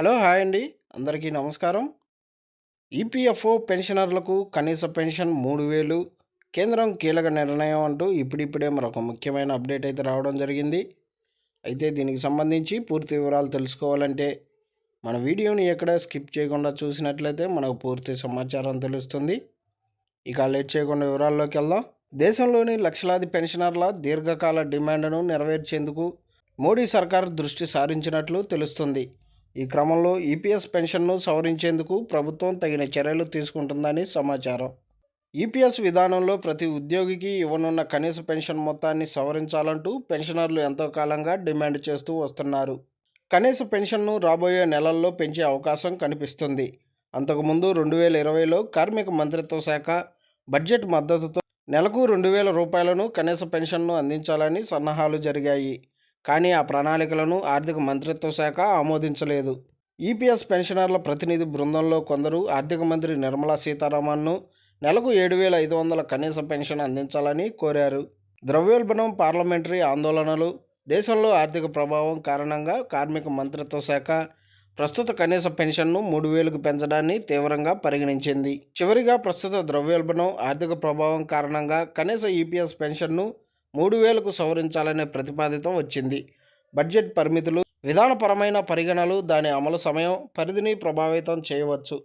Hello hi అండి. అందరికీ నమస్కారం. ఈపీఎఫ్ఓ పెన్షనర్లకు కనీస పెన్షన్ మూడు వేలు కేంద్రం కీలక నిర్ణయం అంటూ ఇప్పుడిప్పుడే మరొక ముఖ్యమైన అప్డేట్ అయితే రావడం జరిగింది. అయితే దీనికి సంబంధించి పూర్తి వివరాలు తెలుసుకోవాలంటే మన వీడియోని ఎక్కడ స్కిప్ చేయకుండా చూసినట్లయితే మనకు పూర్తి సమాచారం తెలుస్తుంది. ఇక లేట్ చేయకుండా వివరాల్లోకి వెళ్దాం. దేశంలోని లక్షలాది పెన్షనర్ల దీర్ఘకాల డిమాండ్ను నెరవేర్చేందుకు మోడీ సర్కార్ దృష్టి సారించినట్లు తెలుస్తుంది. ఈ క్రమంలో ఈపీఎస్ పెన్షన్ను సవరించేందుకు ప్రభుత్వం తగిన చర్యలు తీసుకుంటుందని సమాచారం. ఈపీఎస్ విధానంలో ప్రతి ఉద్యోగికి ఇవ్వనున్న కనీస పెన్షన్ మొత్తాన్ని సవరించాలంటూ పెన్షనర్లు ఎంతో కాలంగా డిమాండ్ చేస్తూ వస్తున్నారు. కనీస పెన్షన్ను రాబోయే నెలల్లో పెంచే అవకాశం కనిపిస్తుంది. అంతకుముందు రెండు వేల ఇరవైలో కార్మిక మంత్రిత్వ శాఖ బడ్జెట్ మద్దతుతో నెలకు రెండు వేల రూపాయలను కనీస పెన్షన్ను అందించాలని సన్నాహాలు జరిగాయి. కానీ ఆ ప్రణాళికలను ఆర్థిక మంత్రిత్వ శాఖ ఆమోదించలేదు. ఈపీఎస్ పెన్షనర్ల ప్రతినిధి బృందంలో కొందరు ఆర్థిక మంత్రి నిర్మలా సీతారామన్ను నెలకు ఏడు వేల ఐదు వందల కనీస పెన్షన్ అందించాలని కోరారు. ద్రవ్యోల్బణం పార్లమెంటరీ ఆందోళనలు దేశంలో ఆర్థిక ప్రభావం కారణంగా కార్మిక మంత్రిత్వ శాఖ ప్రస్తుత కనీస పెన్షన్ను మూడు వేలకు పెంచడాన్ని తీవ్రంగా పరిగణించింది. చివరిగా ప్రస్తుత ద్రవ్యోల్బణం ఆర్థిక ప్రభావం కారణంగా కనీస ఈపీఎస్ పెన్షన్ను మూడు వేలకు సవరించాలనే ప్రతిపాదితం వచ్చింది. బడ్జెట్ పరిమితులు విధానపరమైన పరిగణనలు దాని అమలు సమయం పరిధిని ప్రభావితం చేయవచ్చు.